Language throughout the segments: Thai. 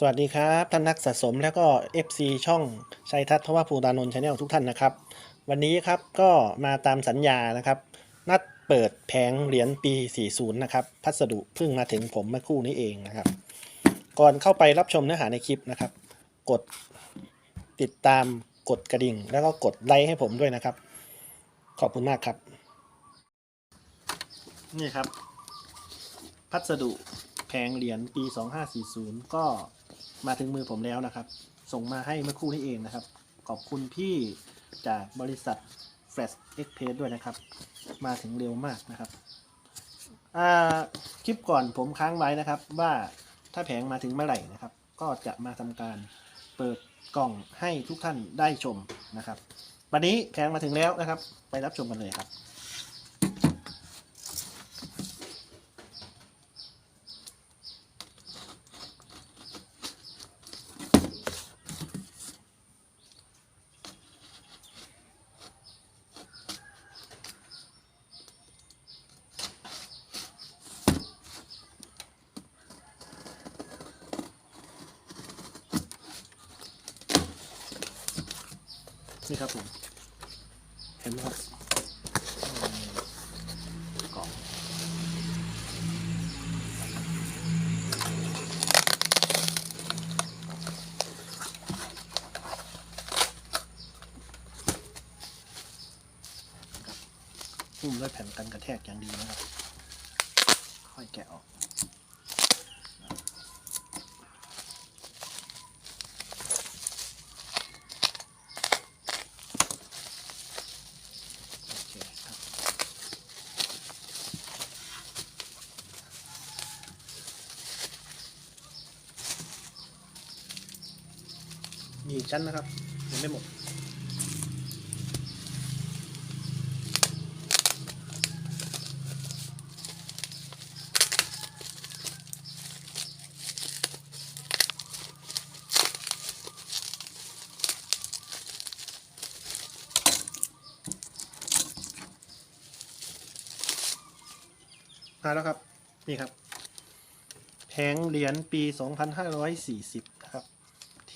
สวัสดีครับ ท่านนักสะสมแล้วก็ FC ช่องชัยทัศน์ทว่าภูตานนท์ชาแนลทุกท่านนะครับ วันนี้ครับก็มาตามสัญญานะครับ นัดเปิดแผงเหรียญปี 40 นะครับ พัสดุเพิ่งมาถึงผมเมื่อคู่นี้เองนะครับ ก่อนเข้าไปรับชมเนื้อหาในคลิปนะครับ กดติดตามกดกระดิ่ง แล้วก็กดไลค์ให้ผมด้วยนะครับ ขอบคุณมากครับ นี่ครับ พัสดุแผงเหรียญปี 2540 ก็ มาถึงมือผมแล้วนะครับ ส่งมาให้เมื่อคู่นี้เองนะครับ ขอบคุณพี่จากบริษัท Flash Express ด้วยนะครับ มาถึงเร็วมากนะครับคลิปก่อนผมค้างไว้นะครับ ว่าถ้าแผงมาถึงเมื่อไหร่นะครับ ก็จะมาทำการเปิดกล่องให้ทุกท่านได้ชมนะครับ วันนี้แผงมาถึงแล้วนะครับ ไปรับชมกันเลยครับ นี่ครับผม เห็นไหมครับกล่องรับหุ้มด้วยแผ่นกันกระแทกอย่างดีนะครับ ค่อยแกะออก โอเคครับ มีอี กชั้นนะครับยังไม่หมดมาแล้วครับ นี่ครับแผงเหรียญปี 2540นะครับ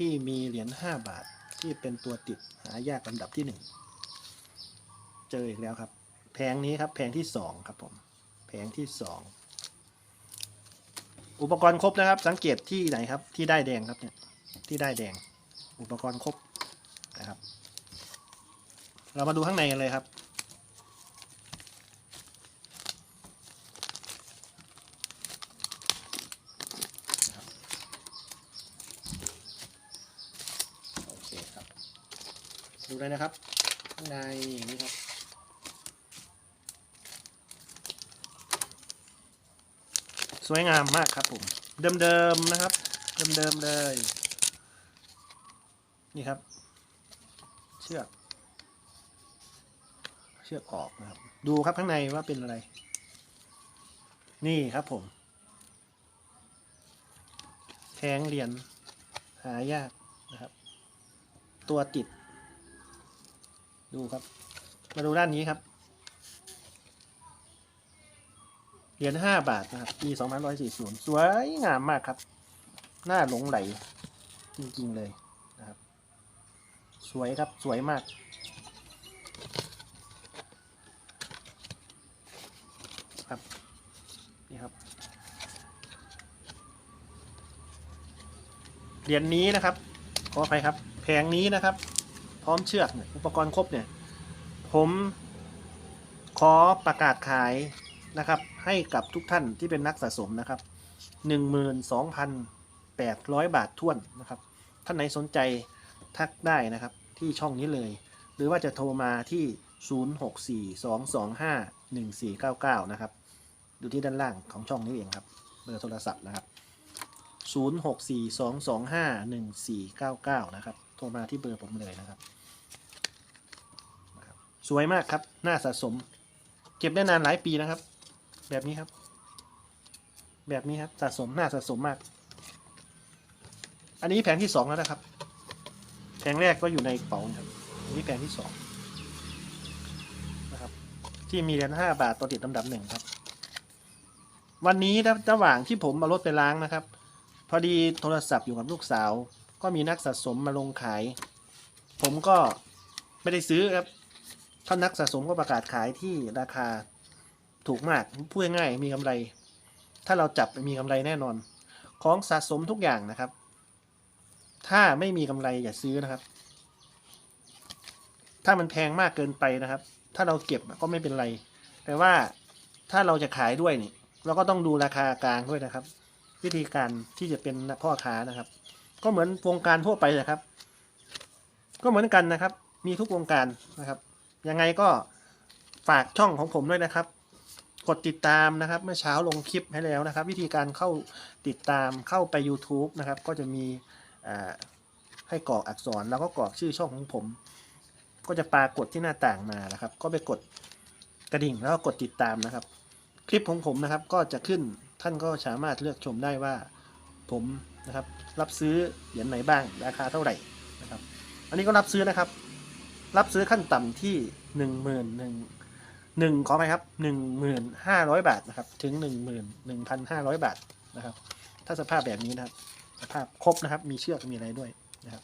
ที่มีเหรียญ5บาทที่เป็นตัวติดหายากลำดับที่ 1 เจออีกแล้วครับ แผงนี้ครับแผงที่ 2 ครับผมแผงที่ 2 อุปกรณ์ครบนะครับ สังเกตที่ไหนครับ ที่ได้แดงครับเนี่ยที่ได้แดงอุปกรณ์ครบนะครับ เรามาดูข้างในกันเลยครับ โอเคครับ ดู เลยนะครับข้างในอย่างนี้ครับสวยงามมากครับผม เดิมๆนะครับ เดิมๆเลย นี่ครับ เชือก เชือกออกนะครับ ดูครับข้างในว่าเป็นอะไร นี่ครับผม แทงเหรียญหายากนะครับ ตัวติด ดูครับ มาดูด้านนี้ครับ เหรียญห้าบาทนะครับปีสองพันร้อยสี่ศูนย์สวยงามมากครับ หน้าหลงไหล จริงๆเลยนะครับ สวยครับสวยมากครับนี่ครับเหรียญนี้นะครับขออภัยครับ แผงนี้นะครับ พร้อมเชือกอุปกรณ์ครบเนี่ย ผมขอประกาศขายนะครับ ให้กับทุกท่านที่เป็นนักสะสมนะครับ 12,800 บาทท้วนนะครับ ท่านไหนสนใจทักได้นะครับที่ช่องนี้เลย หรือว่าจะโทรมาที่ 0642251499 นะครับดูที่ด้านล่างของช่องนี้เองครับ เบอร์โทรศัพท์นะครับ 0642251499 นะครับ โทรมาที่เบอร์ผมเลยนะครับ สวยมากครับน่าสะสม เก็บได้นานหลายปีนะครับ แบบนี้ครับ แบบนี้ครับสะสมน่าสะสมมาก อันนี้แผงที่สองแล้วนะครับ แผงแรกก็อยู่ในกระเป๋าครับอันนี้แผงที่สองนะครับ ที่มีเหรียญห้าบาทตัวติดลำดับหนึ่งครับ วันนี้ระหว่างที่ผมเอารถไปล้างนะครับ พอดีโทรศัพท์อยู่กับลูกสาว ก็มีนักสะสมมาลงขาย ผมก็ไม่ได้ซื้อครับถ้านักสะสมก็ประกาศขายที่ราคาถูกมากพูดง่ายมีกำไร ถ้าเราจับมีกำไรแน่นอน ของสะสมทุกอย่างนะครับ ถ้าไม่มีกำไรอย่าซื้อนะครับ ถ้ามันแพงมากเกินไปนะครับ ถ้าเราเก็บก็ไม่เป็นไร แต่ว่าถ้าเราจะขายด้วยนี่เราก็ต้องดูราคากลางด้วยนะครับ วิธีการที่จะเป็นพ่อค้านะครับ ก็เหมือนวงการทั่วไปนะครับ ก็เหมือนกันนะครับ มีทุกวงการนะครับ ยังไงก็ฝากช่องของผมด้วยนะครับ กดติดตามนะครับ เมื่อเช้าลงคลิปให้แล้วนะครับ วิธีการเข้าติดตามเข้าไป YouTube นะครับ ก็จะมีให้กรอกอักษรแล้วก็กรอกชื่อช่องของผม ก็จะปรากฏที่หน้าต่างมานะครับ ก็ไปกดกระดิ่งแล้วก็กดติดตามนะครับ คลิปของผมนะครับก็จะขึ้นท่านก็สามารถเลือกชมได้ว่าผม นะครับ รับซื้อเหรียญไหนบ้าง ราคาเท่าไหร่นะครับ อันนี้ก็รับซื้อนะครับ รับซื้อขั้นต่ำที่หนึ่งหมื่นหนึ่งหนึ่งขอไปครับหนึ่งหมื่นห้าร้อยบาทนะครับ ถึงหนึ่งหมื่นหนึ่งพันห้าร้อยบาทนะครับ ถ้าสภาพแบบนี้นะครับ สภาพครบนะครับ มีเชือกมีอะไรด้วยนะครับ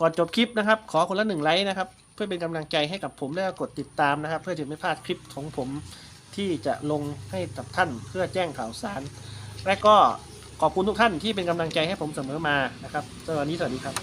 ก่อนจบคลิปนะครับ ขอคนละหนึ่งไลค์นะครับ เพื่อเป็นกำลังใจให้กับผมและกดติดตามนะครับ เพื่อจะไม่พลาดคลิปของผมที่จะลงให้กับท่านเพื่อแจ้งข่าวสาร และก็ขอบคุณทุกท่านที่เป็นกำลังใจให้ผมเสมอมานะครับสวัสดีสวัสดีครับ